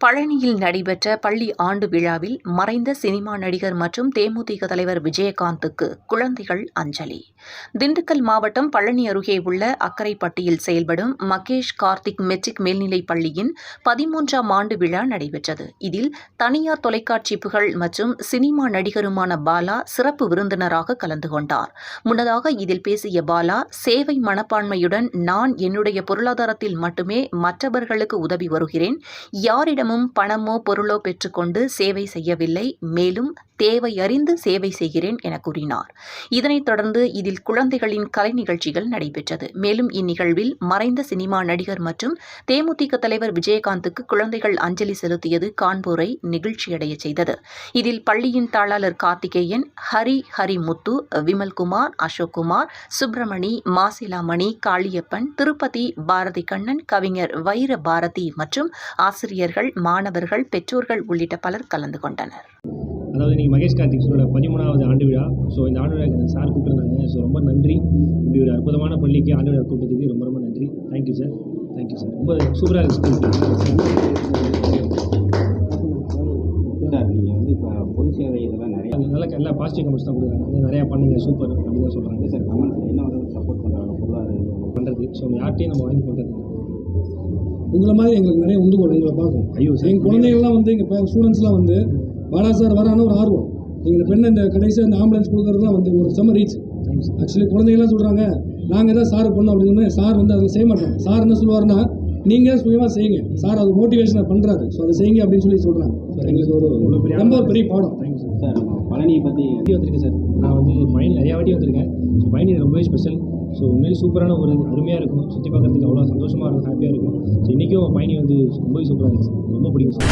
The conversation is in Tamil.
பழனியில் நடைபெற்ற பள்ளி ஆண்டு விழாவில் மறைந்த சினிமா நடிகர் மற்றும் தேமுதிக தலைவர் விஜயகாந்துக்கு குழந்தைகள் அஞ்சலி. திண்டுக்கல் மாவட்டம் பழனி அருகே உள்ள அக்கரைப்பட்டியில் செயல்படும் மகேஷ் கார்த்திக் மெட்ரிக் மேல்நிலைப் பள்ளியின் பதிமூன்றாம் ஆண்டு விழா நடைபெற்றது. இதில் தனியார் தொலைக்காட்சி புகழ் மற்றும் சினிமா நடிகருமான பாலா சிறப்பு விருந்தினராக கலந்து கொண்டார். முன்னதாக இதில் பேசிய பாலா சேவை மனப்பான்மையுடன் நான் என்னுடைய பொருளாதாரத்தில் மட்டுமே மற்றவர்களுக்கு உதவி வருகிறேன். யாரிடம் யாரிடமும் பணமோ பொருளோ பெற்றுக்கொண்டு சேவை செய்யவில்லை. மேலும் தேவை அறிந்து சேவை செய்கிறேன் என கூறினார். இதனைத் தொடர்ந்து இதில் குழந்தைகளின் கலை நிகழ்ச்சிகள் நடைபெற்றது. மேலும் இந்நிகழ்வில் மறைந்த சினிமா நடிகர் மற்றும் தேமுதிக தலைவர் விஜயகாந்துக்கு குழந்தைகள் அஞ்சலி செலுத்தியது காண்போரை நெகிழ்ச்சியடைய செய்தது. இதில் பள்ளியின் தாளாளர் கார்த்திகேயன் ஹரி ஹரிமுத்து விமல்குமார் அசோக்குமார் சுப்பிரமணி மாசிலாமணி காளியப்பன் திருப்பதி பாரதி கண்ணன் கவிஞர் வைர பாரதி மற்றும் ஆசிரியர்கள் மாணவர்கள் பெற்றோர்கள் உள்ளிட்ட பலர் கலந்து கொண்டனர். அதாவது நீங்கள் மகேஷ் கார்த்திக் சாரோட பதிமூணாவது ஆண்டு விழா. ஸோ இந்த ஆண்டு விழாக்கு சார் கூப்பிட்டுருந்தாங்க. ஸோ ரொம்ப நன்றி. இப்படி ஒரு அற்புதமான பள்ளிக்கு ஆண்டு விழா கூப்பிட்டதுக்கு ரொம்ப ரொம்ப நன்றி. தேங்க்யூ சார் தேங்க்யூ சார் ரொம்ப சூப்பராக இருக்கு சார் நீங்கள் வந்து இப்போ பொது சேவை இதெல்லாம் நிறைய நல்ல எல்லா பாசிட்டிவ் கமெண்ட்ஸ் தான் கொடுக்குறாங்க. நிறையா பண்ணுங்க. சூப்பர் அப்படி தான் சொல்கிறாங்க சார் கமெண்ட்ஸ் என்ன வந்து சப்போர்ட் பண்ணுறாங்க பொருளாதார பண்ணுறது ஸோ யார்ட்டையும் நம்ம வாங்கி பண்ணுறது உங்களை மாதிரி எங்களுக்கு நிறைய உந்துகோல் உங்களை பார்க்கும் ஐயோ சார் எங்கள் குழந்தைகள்லாம் வந்து எங்கள் ஸ்டூடெண்ட்ஸ்லாம் வந்து பாலா சார் வரான்னு ஒரு ஆர்வம். நீங்கள் இந்த பெண்ணை இந்த கடைசியாக இந்த ஆம்புலன்ஸ் கொடுக்குறதுலாம் வந்து ஒரு செம்ம ரீச் சார் ஆக்சுவலி குழந்தைகள்லாம் சொல்கிறாங்க நாங்கள் தான் சார் பண்ணோம் அப்படின்னு சார் வந்து அதை செய்ய மாட்டோம். சார் என்ன சொல்லுவாருன்னா நீங்கள் சுயமாக செய்யுங்க. சார் அது மோட்டிவேஷனை பண்ணுறாரு ஸோ அதை செய்யுங்க அப்படின்னு சொல்லி சொல்கிறாங்க எங்களுக்கு ஒரு ரொம்ப ஒரு பெரிய பாடம். தேங்க்யூ சார் சார் பழனியை பற்றி வாட்டி வந்திருக்கேன் சார் நான் வந்து பயணி நிறையா வாட்டி வந்திருக்கேன். ஸோ பயணி ரொம்பவே ஸ்பெஷல் ஸோ உண்மையிலே சூப்பரான ஒரு அருமையாக இருக்கும். சுற்றி பார்க்கறதுக்கு அவ்வளோ சந்தோஷமாக இருக்கும் ஹாப்பியாக இருக்கும். ஸோ இன்றைக்கும் பயணி வந்து ரொம்பவே சூப்பராக இருக்குது சார் ரொம்ப பிடிக்கும் சார்